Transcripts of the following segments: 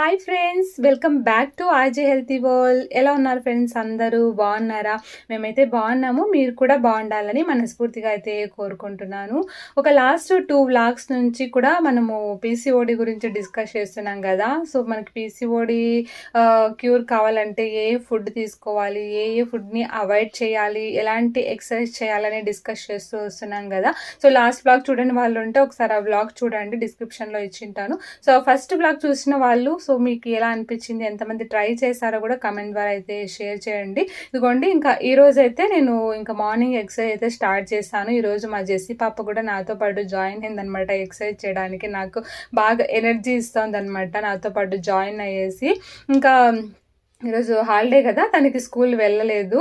Hi friends welcome back to RJ healthy world ఎలా ఉన్నారు friends అందరూ బాగున్నారా? మేమైతే బాగున్నాము. మీరు కూడా బాగుండాలని మనస్ఫూర్తిగా అయితే కోరుకుంటున్నాను. ఒక లాస్ట్ టూ వ్లాగ్స్ నుంచి కూడా మనము పీసీఓడి గురించి డిస్కస్ చేస్తున్నాం కదా. సో మనకి పీసీఓడి క్యూర్ కావాలంటే ఏ ఫుడ్ తీసుకోవాలి? ఏ ఏ ఫుడ్ని అవాయిడ్ చేయాలి? ఎలాంటి ఎక్సర్సైజ్ చేయాలని డిస్కస్ చేస్తూ వస్తున్నాం కదా. సో లాస్ట్ వ్లాగ్ చూడని వాళ్ళు ఉంటే ఒకసారి ఆ వ్లాగ్ చూడండి డిస్క్రిప్షన్లో ఇచ్చింటాను సో ఫస్ట్ వ్లాగ్ చూసిన వాళ్ళు సో సో మీకు ఎలా అనిపించింది? ఎంతమంది ట్రై చేశారో కూడా కమెంట్ ద్వారా అయితే షేర్ చేయండి. ఇదిగోండి ఇంకా ఈ రోజు అయితే నేను ఇంకా మార్నింగ్ ఎక్సర్సైజ్ అయితే స్టార్ట్ చేస్తాను ఈరోజు మా జెస్సీ పాప కూడా నాతో పాటు జాయిన్ అయిందనమాట ఎక్సర్సైజ్ చేయడానికి నాకు బాగా ఎనర్జీ ఇస్తుంది అనమాట నాతో పాటు జాయిన్ అయ్యేసి. ఇంకా ఈరోజు హాలిడే కదా తనకి స్కూల్ వెళ్ళలేదు.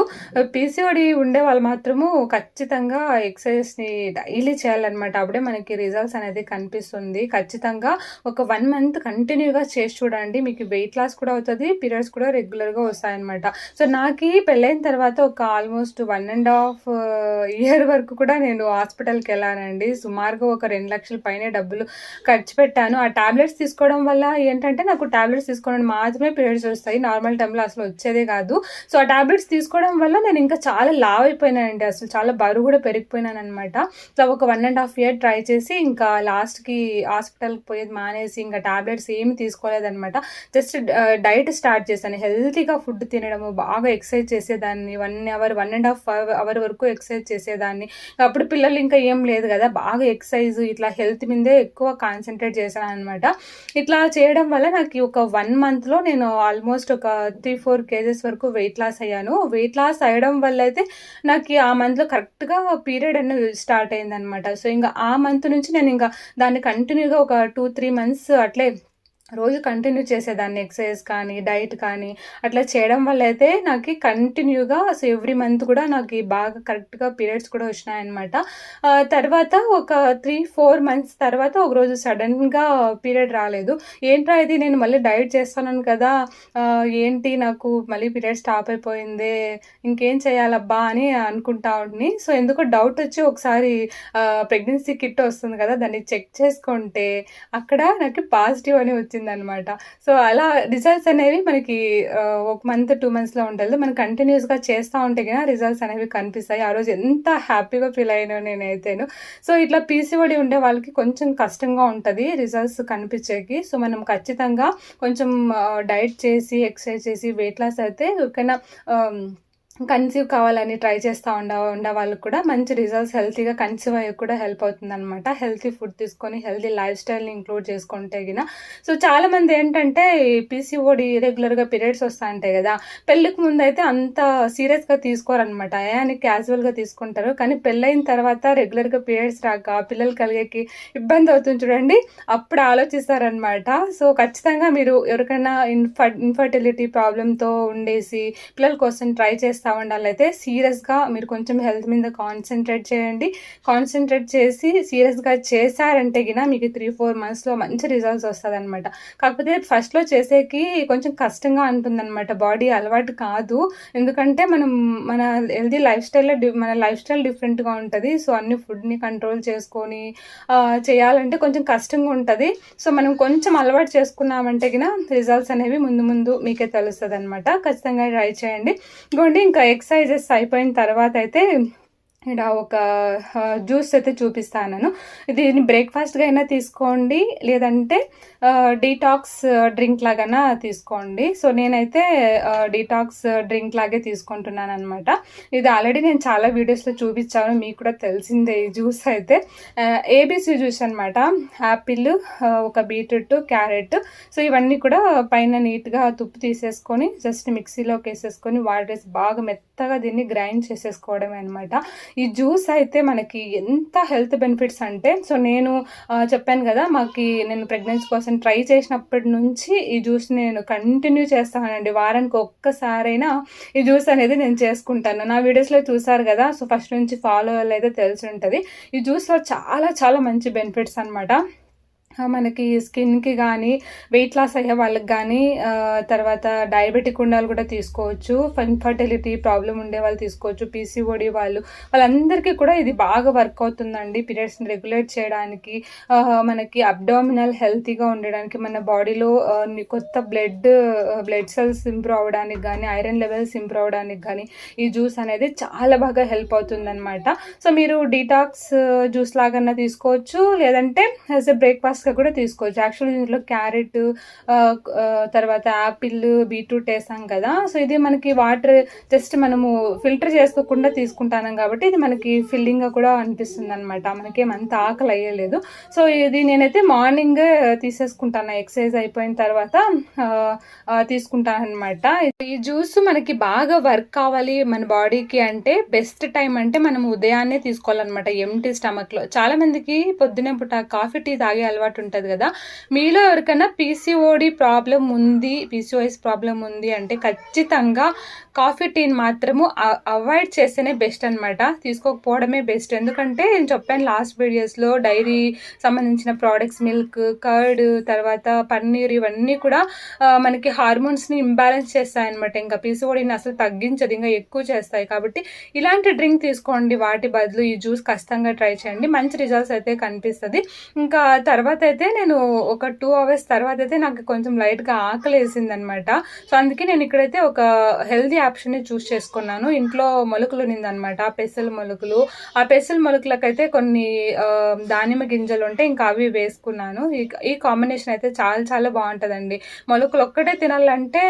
పీసీఓడి ఉండే వాళ్ళు మాత్రము ఖచ్చితంగా ఎక్సర్సైజ్ని డైలీ చేయాలన్నమాట. అప్పుడే మనకి రిజల్ట్స్ అనేది కనిపిస్తుంది. ఖచ్చితంగా ఒక వన్ మంత్ కంటిన్యూగా చేసి చూడండి. మీకు వెయిట్ లాస్ కూడా అవుతుంది పీరియడ్స్ కూడా రెగ్యులర్గా వస్తాయన్నమాట. సో నాకు పెళ్ళైన తర్వాత ఒక almost one and half year వరకు కూడా నేను హాస్పిటల్కి వెళ్ళానండి. సుమారుగా ఒక రెండు లక్షల పైన డబ్బులు ఖర్చు పెట్టాను. ఆ టాబ్లెట్స్ తీసుకోవడం వల్ల ఏంటంటే నాకు ట్యాబ్లెట్స్ తీసుకోవడం మాత్రమే పీరియడ్స్ వస్తాయి. నార్మల్ టైంలో అసలు వచ్చేదే కాదు. సో ఆ టాబ్లెట్స్ తీసుకోవడం వల్ల నేను ఇంకా చాలా లావ్ అయిపోయినానండి అసలు చాలా బరువు కూడా పెరిగిపోయినాను అనమాట సో ఒక one and half year try చేసి ఇంకా లాస్ట్కి హాస్పిటల్కి పోయేది మానేసి ఇంకా టాబ్లెట్స్ ఏమి తీసుకోలేదనమాట జస్ట్ డైట్ స్టార్ట్ చేశాను. హెల్తీగా ఫుడ్ తినడము బాగా ఎక్సర్సైజ్ చేసేదాన్ని. One hour one and half hour వరకు ఎక్సర్సైజ్ చేసేదాన్ని. అప్పుడు పిల్లలు ఇంకా ఏం లేదు కదా బాగా ఎక్సర్సైజ్ ఇట్లా హెల్త్ మీదే ఎక్కువ కాన్సన్ట్రేట్ చేశాను అనమాట ఇట్లా చేయడం వల్ల నాకు ఒక వన్ మంత్లో నేను ఆల్మోస్ట్ ఒక త్రీ ఫోర్ కేజెస్ వరకు వెయిట్ లాస్ అయ్యాను. వెయిట్ లాస్ అయ్యడం వల్ల అయితే నాకు ఆ మంత్లో కరెక్ట్గా పీరియడ్ అనేది స్టార్ట్ అయిందనమాట సో ఇంకా ఆ మంత్ నుంచి నేను ఇంకా దాన్ని కంటిన్యూగా ఒక టూ త్రీ మంత్స్ అట్లే రోజు కంటిన్యూ చేసేదాన్ని ఎక్సర్సైజ్ కానీ డైట్ కానీ. అట్లా చేయడం వల్ల అయితే నాకు కంటిన్యూగా సో ఎవ్రీ మంత్ కూడా నాకు బాగా కరెక్ట్గా పీరియడ్స్ కూడా వచ్చినాయన్నమాట. తర్వాత ఒక త్రీ ఫోర్ మంత్స్ తర్వాత ఒక రోజు సడన్గా పీరియడ్ రాలేదు. ఏంట్రా ఇది? నేను మళ్ళీ డైట్ చేస్తాను కదా. ఏంటి నాకు మళ్ళీ పీరియడ్ స్టాప్ అయిపోయింది? ఇంకేం చేయాలబ్బా అని అనుకుంటా ఉండి. సో ఎందుకో డౌట్ వచ్చి ఒకసారి ప్రెగ్నెన్సీ కిట్ వస్తుంది కదా దాన్ని చెక్ చేసుకుంటే అక్కడ నాకు పాజిటివ్ అని వచ్చింది. అనమాట సో అలా రిజల్ట్స్ అనేవి మనకి ఒక మంత్ టూ మంత్స్లో ఉంటుంది మనం కంటిన్యూస్గా చేస్తూ ఉంటే కదా రిజల్ట్స్ అనేవి కనిపిస్తాయి. ఆ రోజు ఎంత హ్యాపీగా ఫీల్ అయినా నేనైతేను. సో ఇట్లా పీసీఓడి ఉండే వాళ్ళకి కొంచెం కష్టంగా ఉంటుంది రిజల్ట్స్ కనిపించేకి. సో మనం ఖచ్చితంగా కొంచెం డైట్ చేసి ఎక్సర్సైజ్ చేసి వెయిట్ లాస్ అయితే ఒకైనా కన్సీవ్ కావాలని ట్రై చేస్తూ ఉండ ఉండే వాళ్ళకి కూడా మంచి రిజల్ట్స్ హెల్తీగా కన్సీవ్ అయ్యి కూడా హెల్ప్ అవుతుంది అనమాట హెల్తీ ఫుడ్ తీసుకొని హెల్తీ లైఫ్ స్టైల్ని ఇంక్లూడ్ చేసుకుంటే గిన. సో చాలామంది ఏంటంటే పీసీఓడి రెగ్యులర్గా పీరియడ్స్ వస్తూ ఉంటాయి కదా. పెళ్ళికి ముందు అయితే అంత సీరియస్గా తీసుకోరనమాట అని క్యాజువల్గా తీసుకుంటారు. కానీ పెళ్ళైన తర్వాత రెగ్యులర్గా పీరియడ్స్ రాక పిల్లలు కలిగేకి ఇబ్బంది అవుతుంది చూడండి. అప్పుడు ఆలోచిస్తారనమాట సో ఖచ్చితంగా మీరు ఎవరికైనా ఇన్ఫర్ ఇన్ఫర్టిలిటీ ప్రాబ్లంతో ఉండేసి పిల్లల కోసం ట్రై చేస్తా చేస్తూ అయితే సీరియస్గా మీరు కొంచెం హెల్త్ మీద కాన్సన్ట్రేట్ చేయండి. కాన్సన్ట్రేట్ చేసి సీరియస్గా చేశారంటే గిన మీకు త్రీ ఫోర్ మంత్స్లో మంచి రిజల్ట్స్ వస్తుంది అనమాట కాకపోతే ఫస్ట్లో చేసేకి కొంచెం కష్టంగా ఉంటుందన్నమాట. బాడీ అలవాటు కాదు. ఎందుకంటే మనం మన హెల్దీ లైఫ్ స్టైల్లో మన లైఫ్ స్టైల్ డిఫరెంట్గా ఉంటుంది. సో అన్ని ఫుడ్ని కంట్రోల్ చేసుకొని చేయాలంటే కొంచెం కష్టంగా ఉంటుంది. సో మనం కొంచెం అలవాటు చేసుకున్నామంటే గిన రిజల్ట్స్ అనేవి ముందు ముందు మీకే తెలుస్తుంది అనమాట ఖచ్చితంగా ట్రై చేయండి. ఇంకోండి ఇంకా ఇంకా ఎక్సర్సైజెస్ అయిపోయిన తర్వాత అయితే ఇక్కడ ఒక జ్యూస్ అయితే చూపిస్తాను దీన్ని బ్రేక్ఫాస్ట్గా అయినా తీసుకోండి లేదంటే డీటాక్స్ డ్రింక్ లాగా తీసుకోండి. సో నేనైతే డీటాక్స్ డ్రింక్ లాగే తీసుకుంటున్నాను అనమాట ఇది ఆల్రెడీ నేను చాలా వీడియోస్లో చూపించాను మీకు కూడా తెలిసిందే ఈ జ్యూస్ అయితే. ఏబీసీ జ్యూస్ అనమాట. యాపిల్ ఒక బీట్రూట్ క్యారెట్. సో ఇవన్నీ కూడా పైన నీట్గా తుప్పు తీసేసుకొని జస్ట్ మిక్సీలోకి వేసేసుకొని వాటర్ వేసి బాగా మెత్తగా దీన్ని గ్రైండ్ చేసేసుకోవడమే అనమాట. ఈ జ్యూస్ అయితే మనకి ఎంత హెల్త్ బెనిఫిట్స్ అంటే సో నేను చెప్పాను కదా మాకు నేను ప్రెగ్నెన్సీ కోసం ట్రై చేసినప్పటి నుంచి ఈ జ్యూస్ నేను కంటిన్యూ చేస్తానండి. వారానికి ఒక్కసారైనా ఈ జ్యూస్ అనేది నేను చేసుకుంటాను. నా వీడియోస్లో చూసారు కదా సో ఫస్ట్ నుంచి ఫాలో అయితే తెలిసి ఉంటుంది. ఈ జ్యూస్లో చాలా చాలా మంచి బెనిఫిట్స్ అనమాట మనకి స్కిన్కి కానీ వెయిట్ లాస్ అయ్యే వాళ్ళకి కానీ తర్వాత డయాబెటిక్ ఉండాలి కూడా తీసుకోవచ్చు. ఇన్ఫర్టిలిటీ ప్రాబ్లం ఉండే వాళ్ళు తీసుకోవచ్చు. పీసీఓడి వాళ్ళు వాళ్ళందరికీ కూడా ఇది బాగా వర్క్ అవుతుందండి. పీరియడ్స్ని రెగ్యులేట్ చేయడానికి మనకి అబ్డామినల్ హెల్తీగా ఉండడానికి మన బాడీలో కొత్త బ్లడ్ బ్లడ్ సెల్స్ ఇంప్రూవ్ అవ్వడానికి కానీ ఐరన్ లెవెల్స్ ఇంప్రూవ్ అవ్వడానికి కానీ ఈ జ్యూస్ అనేది చాలా బాగా హెల్ప్ అవుతుందన్నమాట. సో మీరు డీటాక్స్ జ్యూస్ లాగన్నా తీసుకోవచ్చు. లేదంటే యాజ్ ఎ బ్రేక్ఫాస్ట్ స్నాక్స్గా కూడా తీసుకోవచ్చు. యాక్చువల్లీ దీంట్లో క్యారెట్ తర్వాత యాపిల్ బీట్రూట్ వేసాం కదా. సో ఇది మనకి వాటర్ జస్ట్ మనము ఫిల్టర్ చేసుకోకుండా తీసుకుంటాను కాబట్టి ఇది మనకి ఫిల్లింగ్గా కూడా అనిపిస్తుంది అనమాట మనకేమంత ఆకలి అయ్యలేదు. సో ఇది నేనైతే మార్నింగ్ తీసేసుకుంటాను. ఎక్సర్సైజ్ అయిపోయిన తర్వాత తీసుకుంటాను అనమాట ఈ జ్యూస్ మనకి బాగా వర్క్ కావాలి మన బాడీకి అంటే బెస్ట్ టైం అంటే మనం ఉదయాన్నే తీసుకోవాలన్నమాట. ఎంటీ స్టమక్లో చాలా మందికి పొద్దునే పూట కాఫీ టీ తాగే అలవాటు ఉంటుంది కదా. మీలో ఎవరికైనా పీసీఓడి ప్రాబ్లం ఉంది పీసీఓఎస్ ప్రాబ్లం ఉంది అంటే ఖచ్చితంగా కాఫీ టీని మాత్రము అవాయిడ్ చేస్తేనే బెస్ట్ అనమాట తీసుకోకపోవడమే బెస్ట్ ఎందుకంటే నేను చెప్పాను లాస్ట్ వీడియోస్లో డైరీ సంబంధించిన ప్రోడక్ట్స్ మిల్క్ కర్డ్ తర్వాత పన్నీర్ ఇవన్నీ కూడా మనకి హార్మోన్స్ని ఇంబ్యాలెన్స్ చేస్తాయి అనమాట ఇంకా పీసీఓడిని అసలు తగ్గించదు ఇంకా ఎక్కువ చేస్తాయి కాబట్టి ఇలాంటి డ్రింక్ తీసుకోండి. వాటి బదులు ఈ జ్యూస్ ఖచ్చితంగా ట్రై చేయండి. మంచి రిజల్ట్స్ అయితే కనిపిస్తుంది. ఇంకా తర్వాత అయితే నేను ఒక టూ అవర్స్ తర్వాత అయితే నాకు కొంచెం లైట్గా ఆకలి వేసింది అనమాట సో అందుకే నేను ఇక్కడైతే ఒక హెల్దీ ఆప్షన్ని చూస్ చేసుకున్నాను. ఇంట్లో మొలకలు ఉన్నదన్నమాట పెసల మొలకలు. ఆ పెసల మొలకలకైతే కొన్ని దానిమ్మ గింజలు ఉంటే ఇంకా అవి వేసుకున్నాను. ఈ కాంబినేషన్ అయితే చాలా చాలా బాగుంటుందండి. మొలకలు ఒక్కటే తినాలంటే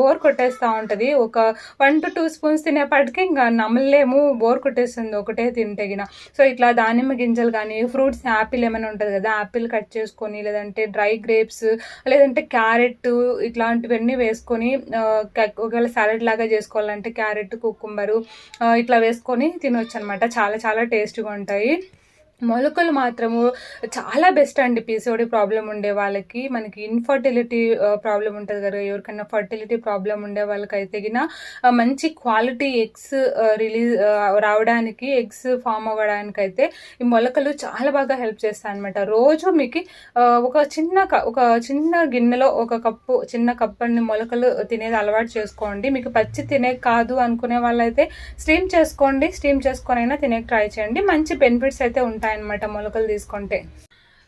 బోర్ కొట్టేస్తూ ఉంటుంది. ఒక వన్ టు టూ స్పూన్స్ తినేపాటికి ఇంకా నమ్మలేము బోర్ కొట్టేస్తుంది ఒకటే తింటే సో ఇట్లా దానిమ్మ గింజలు కానీ ఫ్రూట్స్ యాపిల్ ఏమైనా ఉంటుంది కదా యాపిల్ కట్ చేసుకొని లేదంటే డ్రై గ్రేప్స్ లేదంటే క్యారెట్ ఇట్లాంటివన్నీ వేసుకొని ఒకవేళ సాలెడ్ లాగా చేసుకోవాలంటే క్యారెట్ కుకుంబరు ఇట్లా వేసుకొని తినొచ్చు అనమాట చాలా చాలా టేస్ట్గా ఉంటాయి. మొలకలు మాత్రము చాలా బెస్ట్ అండి. పీసీఓడి ప్రాబ్లం ఉండే వాళ్ళకి మనకి ఇన్ఫర్టిలిటీ ప్రాబ్లం ఉంటుంది కదా. ఎవరికైనా ఫర్టిలిటీ ప్రాబ్లం ఉండే వాళ్ళకైతే గిన మంచి క్వాలిటీ ఎగ్స్ రిలీజ్ రావడానికి ఎగ్స్ ఫామ్ అవ్వడానికి అయితే ఈ మొలకలు చాలా బాగా హెల్ప్ చేస్తాయి అనమాట రోజు మీకు ఒక చిన్న క- ఒక చిన్న గిన్నెలో ఒక కప్పు చిన్న కప్పని మొలకలు తినేది అలవాటు చేసుకోండి. మీకు పచ్చి తినే కాదు అనుకునే వాళ్ళైతే స్టీమ్ చేసుకోండి. స్టీమ్ చేసుకొని అయినా తినే ట్రై చేయండి. మంచి బెనిఫిట్స్ అయితే ఉంటాయి. ఉంటాయన్నమాట మొలకలు తీసుకుంటే.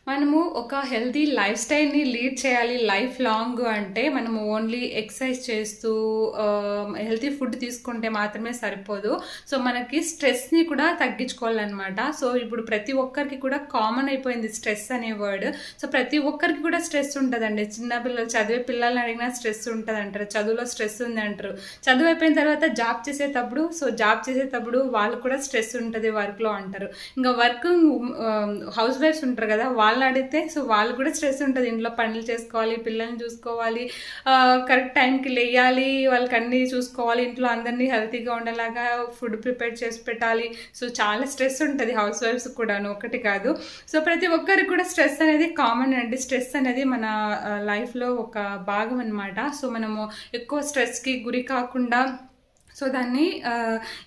మనము ఒక హెల్తీ లైఫ్ స్టైల్ని లీడ్ చేయాలి లైఫ్ లాంగ్ అంటే మనము ఓన్లీ ఎక్సర్సైజ్ చేస్తూ హెల్తీ ఫుడ్ తీసుకుంటే మాత్రమే సరిపోదు. సో మనకి స్ట్రెస్ని కూడా తగ్గించుకోవాలన్నమాట. సో ఇప్పుడు ప్రతి ఒక్కరికి కూడా కామన్ అయిపోయింది స్ట్రెస్ అనే వర్డ్. సో ప్రతి ఒక్కరికి కూడా స్ట్రెస్ ఉంటుందండి. చిన్న పిల్లలు చదివే పిల్లల్ని అడిగినా స్ట్రెస్ ఉంటుంది అంటారు చదువులో స్ట్రెస్ ఉంది అంటారు. చదువు అయిపోయిన తర్వాత జాబ్ చేసేటప్పుడు సో జాబ్ చేసేటప్పుడు వాళ్ళు కూడా స్ట్రెస్ ఉంటుంది వర్క్లో అంటారు. ఇంకా వర్క్ హౌస్ వైఫ్స్ ఉంటారు కదా వాళ్ళు అడిగితే సో వాళ్ళు కూడా స్ట్రెస్ ఉంటుంది. ఇంట్లో పనులు చేసుకోవాలి పిల్లల్ని చూసుకోవాలి కరెక్ట్ టైంకి లేయాలి వాళ్ళకి అన్నీ చూసుకోవాలి ఇంట్లో అందరినీ హెల్తీగా ఉండేలాగా ఫుడ్ ప్రిపేర్ చేసి పెట్టాలి. సో చాలా స్ట్రెస్ ఉంటుంది హౌస్ వైఫ్స్ కూడాను ఒకటి కాదు. సో ప్రతి ఒక్కరికి కూడా స్ట్రెస్ అనేది కామన్ అండి. స్ట్రెస్ అనేది మన లైఫ్లో ఒక భాగం అనమాట సో మనము ఎక్కువ స్ట్రెస్కి గురి కాకుండా సో దాన్ని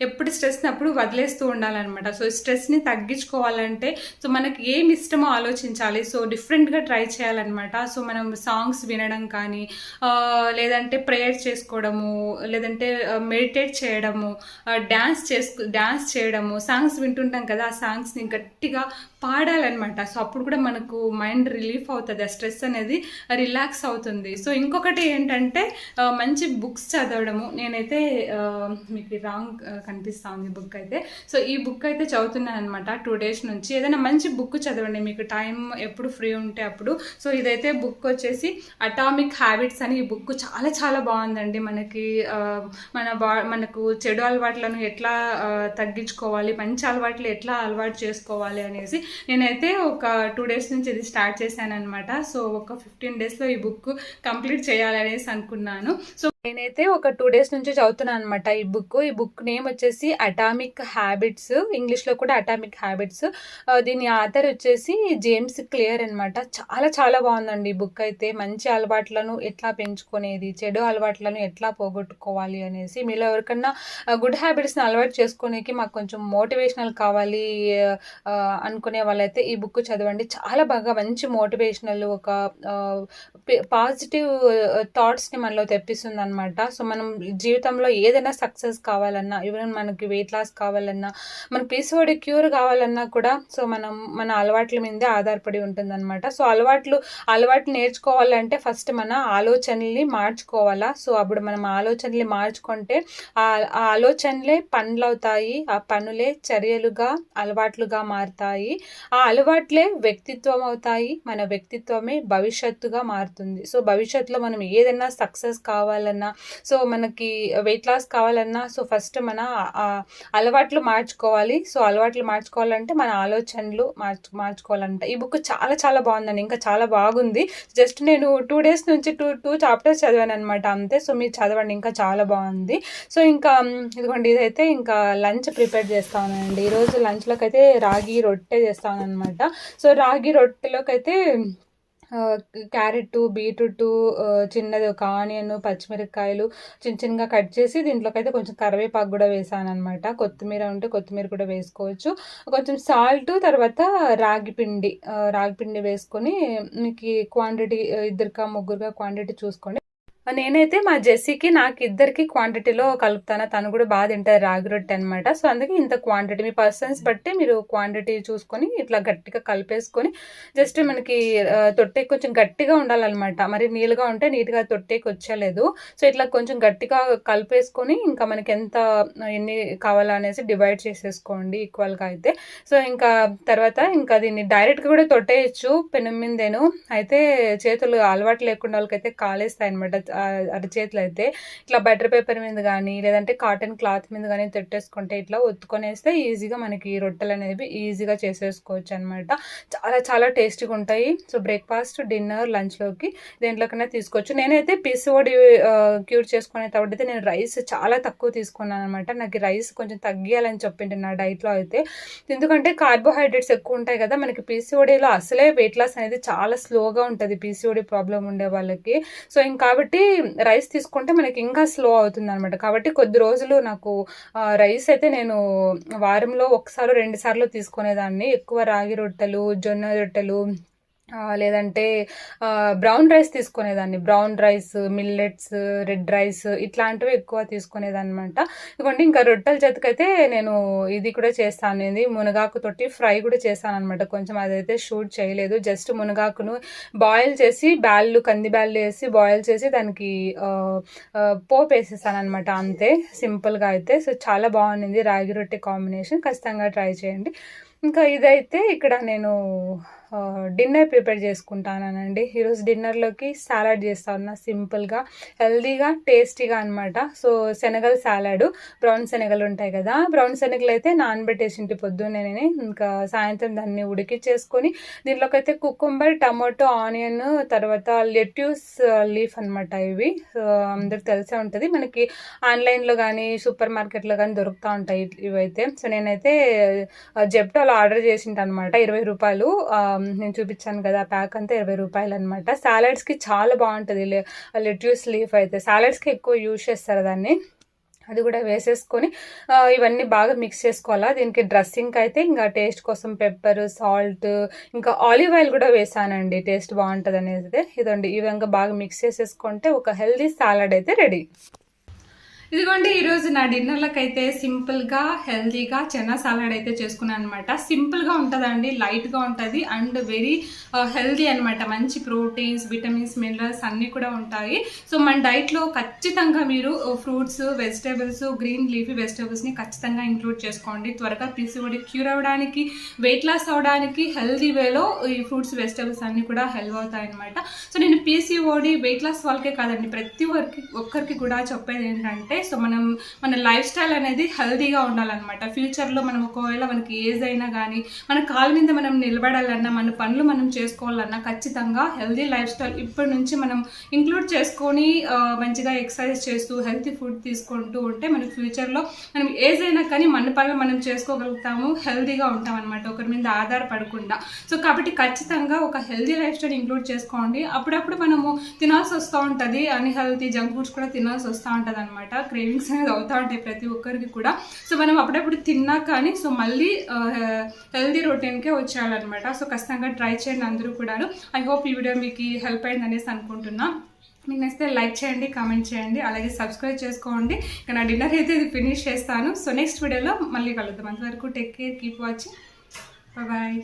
ఎప్పుడు స్ట్రెస్ని అప్పుడు వదిలేస్తూ ఉండాలన్నమాట. సో స్ట్రెస్ని తగ్గించుకోవాలంటే సో మనకి ఏం ఇష్టమో ఆలోచించాలి. సో డిఫరెంట్గా ట్రై చేయాలన్నమాట. సో మనం సాంగ్స్ వినడం కానీ లేదంటే ప్రేయర్ చేసుకోవడము లేదంటే మెడిటేట్ చేయడము డ్యాన్స్ చేసుకు డ్యాన్స్ చేయడము సాంగ్స్ వింటుంటాం కదా ఆ సాంగ్స్ని గట్టిగా పాడాలన్నమాట. సో అప్పుడు కూడా మనకు మైండ్ రిలీఫ్ అవుతుంది. ఆ స్ట్రెస్ అనేది రిలాక్స్ అవుతుంది. సో ఇంకొకటి ఏంటంటే మంచి బుక్స్ చదవడము. నేనైతే మీకు రాంగ్ కనిపిస్తా ఉంది బుక్ అయితే. సో ఈ బుక్ అయితే చదువుతున్నాను అనమాట టూ డేస్ నుంచి. ఏదైనా మంచి బుక్ చదవండి. మీకు టైం ఎప్పుడు ఫ్రీ ఉంటే అప్పుడు. సో ఇదైతే బుక్ వచ్చేసి అటామిక్ హ్యాబిట్స్ అని ఈ బుక్ చాలా చాలా బాగుందండి. మనకి మన బా మనకు చెడు అలవాట్లను ఎట్లా తగ్గించుకోవాలి మంచి అలవాట్లు ఎట్లా అలవాటు చేసుకోవాలి అనేసి నేనైతే ఒక టూ డేస్ నుంచి ఇది స్టార్ట్ చేశాను సో ఒక ఫిఫ్టీన్ డేస్లో ఈ బుక్ కంప్లీట్ చేయాలనేసి అనుకున్నాను. సో నేనైతే ఒక టూ డేస్ నుంచి చదువుతున్నాను అనమాట ఈ బుక్ ఈ బుక్ నేమ్ వచ్చేసి అటామిక్ హ్యాబిట్స్ ఇంగ్లీష్లో కూడా అటామిక్ హ్యాబిట్స్ దీని ఆథర్ వచ్చేసి జేమ్స్ క్లియర్ అన్నమాట. చాలా చాలా బాగుందండి ఈ బుక్ అయితే. మంచి అలవాట్లను ఎట్లా పెంచుకునేది చెడు అలవాట్లను ఎట్లా పోగొట్టుకోవాలి అనేసి. మీలో ఎవరికన్నా గుడ్ హ్యాబిట్స్ని అలవాటు చేసుకునేకి మాకు కొంచెం మోటివేషనల్ కావాలి అనుకునే అనుకునే వాళ్ళైతే ఈ బుక్ చదవండి. చాలా బాగా మంచి మోటివేషనల్ ఒక పాజిటివ్ థాట్స్ని మనలో తెప్పిస్తుంది అనమాట సో మనం జీవితంలో ఏదైనా సక్సెస్ కావాలన్నా ఈవెన్ మనకి వెయిట్ లాస్ కావాలన్నా మన పీసీఓడి క్యూర్ కావాలన్నా కూడా సో మనం మన అలవాట్ల మీదే ఆధారపడి ఉంటుంది అనమాట సో అలవాట్లు అలవాట్లు నేర్చుకోవాలంటే ఫస్ట్ మన ఆలోచనల్ని మార్చుకోవాలా? సో అప్పుడు మనం ఆలోచనల్ని మార్చుకుంటే ఆ ఆ ఆలోచనలే పనులు అవుతాయి ఆ పనులే చర్యలుగా అలవాట్లుగా మారుతాయి. ఆ అలవాట్లే వ్యక్తిత్వం అవుతాయి మన వ్యక్తిత్వమే భవిష్యత్తుగా మారుతుంది. సో భవిష్యత్తులో మనం ఏదైనా సక్సెస్ కావాలన్నా సో మనకి వెయిట్ లాస్ కావాలన్నా సో ఫస్ట్ మన అలవాట్లు మార్చుకోవాలి. సో అలవాట్లు మార్చుకోవాలంటే మన ఆలోచనలు మార్చు మార్చుకోవాలంట. ఈ బుక్ చాలా చాలా బాగుందండి. ఇంకా చాలా బాగుంది. జస్ట్ నేను టూ డేస్ నుంచి టూ టూ చాప్టర్స్ చదివాను అనమాట అంతే. సో మీరు చదవండి. ఇంకా చాలా బాగుంది. సో ఇంకా ఇదిగోండి ఇదైతే ఇంకా లంచ్ ప్రిపేర్ చేస్తానండి ఈరోజు లంచ్లోకి అయితే రాగి రొట్టె చేస్తాను అనమాట సో రాగి రొట్టెలోకి అయితే క్యారెట్ బీట్రూట్ చిన్నది ఒక ఆనియన్ పచ్చిమిరపకాయలు చిన్న చిన్నగా కట్ చేసి దీంట్లోకి అయితే కొంచెం కరివేపాకు కూడా వేసాను అనమాట కొత్తిమీర ఉంటే కొత్తిమీర కూడా వేసుకోవచ్చు. కొంచెం సాల్ట్ తర్వాత రాగి పిండి రాగి పిండి వేసుకొని మీకు క్వాంటిటీ ఇద్దరికా ముగ్గురుగా క్వాంటిటీ చూసుకోండి. నేనైతే మా జెస్సీకి నాకు ఇద్దరికి క్వాంటిటీలో కలుపుతాను. తను కూడా బాగా తింటారు రాగి రొట్టె అనమాట సో అందుకే ఇంత క్వాంటిటీ మీ పర్సన్స్ బట్టి మీరు క్వాంటిటీ చూసుకొని ఇట్లా గట్టిగా కలిపేసుకొని జస్ట్ మనకి ఆ, తొట్టెకి కొంచెం గట్టిగా ఉండాలన్నమాట. మరి నీళ్ళుగా ఉంటే నీట్గా తొట్టెకి వచ్చలేదు. సో ఇట్లా కొంచెం గట్టిగా కలిపేసుకొని ఇంకా మనకి ఎంత ఎన్ని కావాలనేసి డివైడ్ చేసేసుకోండి ఈక్వల్గా అయితే. సో ఇంకా తర్వాత ఇంకా దీన్ని డైరెక్ట్గా కూడా తొట్టేయచ్చు. పెనుమిందేను అయితే చేతులు అలవాటు లేకుండా వాళ్ళకైతే కాలేస్తాయి అనమాట అరచేతులు అయితే ఇట్లా బటర్ పేపర్ మీద కానీ లేదంటే కాటన్ క్లాత్ మీద కానీ తెట్టేసుకుంటే ఇట్లా ఒత్తుకొనేస్తే ఈజీగా మనకి రొట్టెలు అనేవి ఈజీగా చేసేసుకోవచ్చు అనమాట చాలా చాలా టేస్టీగా ఉంటాయి. సో బ్రేక్ఫాస్ట్ డిన్నర్ లంచ్లోకి దేంట్లోకైనా తీసుకోవచ్చు. నేనైతే పిసిఓడి క్యూర్ చేసుకునేటప్పుడు అయితే నేను రైస్ చాలా తక్కువ తీసుకున్నాను అనమాట నాకు రైస్ కొంచెం తగ్గియాలని చెప్పింది నా డైట్లో అయితే. ఎందుకంటే కార్బోహైడ్రేట్స్ ఎక్కువ ఉంటాయి కదా మనకి పీసీఓడిలో అసలే వెయిట్ లాస్ అనేది చాలా స్లోగా ఉంటుంది. పీసీఓడి ప్రాబ్లం ఉండే వాళ్ళకి. సో ఇంక కాబట్టి రైస్ తీసుకుంటే మనకి ఇంకా స్లో అవుతుంది అనమాట కాబట్టి కొద్ది రోజులు నాకు రైస్ అయితే నేను వారంలో ఒకసారి రెండు సార్లు తీసుకునేదాన్ని. ఎక్కువ రాగి రొట్టెలు జొన్న రొట్టెలు లేదంటే brown rice తీసుకునేదాన్ని. Brown rice millets red rice ఇట్లాంటివి ఎక్కువ తీసుకునేదాన్ని అనమాట ఇదిగోండి ఇంకా రొట్టెల చేతికైతే నేను ఇది కూడా చేస్తాను. ఇది మునగాకు తోటి ఫ్రై కూడా చేస్తాను అనమాట కొంచెం అదైతే షూట్ చేయలేదు. జస్ట్ మునగాకును బాయిల్ చేసి బ్యాళ్ళు కంది బ్యాళ్ళు వేసి బాయిల్ చేసి దానికి పోపు వేసేసాను అనమాట అంతే సింపుల్గా అయితే. సో చాలా బాగుంది రాగి రొట్టె కాంబినేషన్. ఖచ్చితంగా ట్రై చేయండి. ఇంకా ఇదైతే ఇక్కడ నేను డిన్నర్ ప్రిపేర్ చేసుకుంటానండి ఈరోజు డిన్నర్లోకి సాలాడ్ చేస్తా ఉన్నా సింపుల్గా హెల్దీగా టేస్టీగా అనమాట సో శనగలు సాలాడు బ్రౌన్ శనగలు ఉంటాయి కదా బ్రౌన్ శనగలు అయితే నానబెట్టేసింటి పొద్దున్నే ఇంకా సాయంత్రం దాన్ని ఉడికిచ్చేసుకొని దీంట్లోకి అయితే కుకుంబర్ టమాటో ఆనియన్ తర్వాత లెట్యూస్ లీఫ్ అనమాట ఇవి. అందరికి తెలిసే ఉంటుంది. మనకి ఆన్లైన్లో కానీ సూపర్ మార్కెట్లో కానీ దొరుకుతూ ఉంటాయి ఇవైతే. సో నేనైతే జెప్టోలో ఆర్డర్ చేసింటాను అనమాట ఇరవై రూపాయలు. నేను చూపించాను కదా ప్యాక్ అంతా ఇరవై రూపాయలు అనమాట సాలడ్స్కి చాలా బాగుంటుంది. లెట్యూస్ లీఫ్ అయితే సాలడ్స్కి ఎక్కువ యూజ్ చేస్తారు దాన్ని. అది కూడా వేసేసుకొని ఇవన్నీ బాగా మిక్స్ చేసుకోవాలా. దీనికి డ్రెస్సింగ్ అయితే ఇంకా టేస్ట్ కోసం పెప్పర్ సాల్ట్ ఇంకా ఆలివ్ ఆయిల్ కూడా వేసానండి. టేస్ట్ బాగుంటుంది అనేది ఇదండి ఇవి ఇంకా బాగా మిక్స్ చేసేసుకుంటే ఒక హెల్దీ సాలడ్ అయితే రెడీ. ఇదిగోండి ఈరోజు నా డిన్నర్లకు అయితే సింపుల్గా హెల్తీగా చెన్నా సాలాడ్ అయితే చేసుకున్నాను అనమాట సింపుల్గా ఉంటుందండి లైట్గా ఉంటుంది అండ్ వెరీ హెల్తీ అనమాట మంచి ప్రోటీన్స్ విటమిన్స్ మినరల్స్ అన్నీ కూడా ఉంటాయి. సో మన డైట్లో ఖచ్చితంగా మీరు ఫ్రూట్స్ వెజిటేబుల్స్ గ్రీన్ లీఫీ వెజిటేబుల్స్ని ఖచ్చితంగా ఇంక్లూడ్ చేసుకోండి. త్వరగా పీసీఓడి క్యూర్ అవ్వడానికి వెయిట్ లాస్ అవ్వడానికి హెల్తీ వేలో ఈ ఫ్రూట్స్ వెజిటేబుల్స్ అన్నీ కూడా హెల్ప్ అవుతాయి అనమాట సో నేను పీసీఓడి వెయిట్ లాస్ వాళ్ళకే కాదండి ప్రతి ఒక్కరికి ఒక్కరికి కూడా చెప్పేది ఏంటంటే సో మనం మన లైఫ్ స్టైల్ అనేది హెల్తీగా ఉండాలన్నమాట. ఫ్యూచర్లో మనం ఒకవేళ మనకి ఏజ్ అయినా కానీ మన కాళ్ళ మీద మనం నిలబడాలన్నా మన పనులు మనం చేసుకోవాలన్నా ఖచ్చితంగా హెల్తీ లైఫ్ స్టైల్ ఇప్పటి నుంచి మనం ఇంక్లూడ్ చేసుకొని మంచిగా ఎక్సర్సైజ్ చేస్తూ హెల్తీ ఫుడ్ తీసుకుంటూ ఉంటే మన ఫ్యూచర్లో మనం ఏజ్ అయినా కానీ మన పనులు మనం చేసుకోగలుగుతాము హెల్తీగా ఉంటాం అనమాట ఒకరి మీద ఆధారపడకుండా. సో కాబట్టి ఖచ్చితంగా ఒక హెల్తీ లైఫ్ స్టైల్ ఇంక్లూడ్ చేసుకోండి. అప్పుడప్పుడు మనము తినాల్సి వస్తూ ఉంటుంది. అన్హెల్తీ జంక్ ఫుడ్స్ కూడా తినాల్సి వస్తూ ఉంటుంది అనమాట క్రేవింగ్స్ అనేది అవుతూ ఉంటాయి ప్రతి ఒక్కరికి కూడా. సో మనం అప్పుడప్పుడు తిన్నా కానీ సో మళ్ళీ హెల్దీ రొటీన్కే వచ్చేయాలన్నమాట. సో ఖచ్చితంగా ట్రై చేయండి అందరూ కూడాను. ఐ హోప్ ఈ వీడియో మీకు హెల్ప్ అయింది అనేసి అనుకుంటున్నా. మీకు నచ్చితే లైక్ చేయండి కామెంట్ చేయండి అలాగే సబ్స్క్రైబ్ చేసుకోండి. ఇక నా డిన్నర్ అయితే ఇది ఫినిష్ చేస్తాను. సో నెక్స్ట్ వీడియోలో మళ్ళీ కలుద్దాం. అంతవరకు take care keep watching bye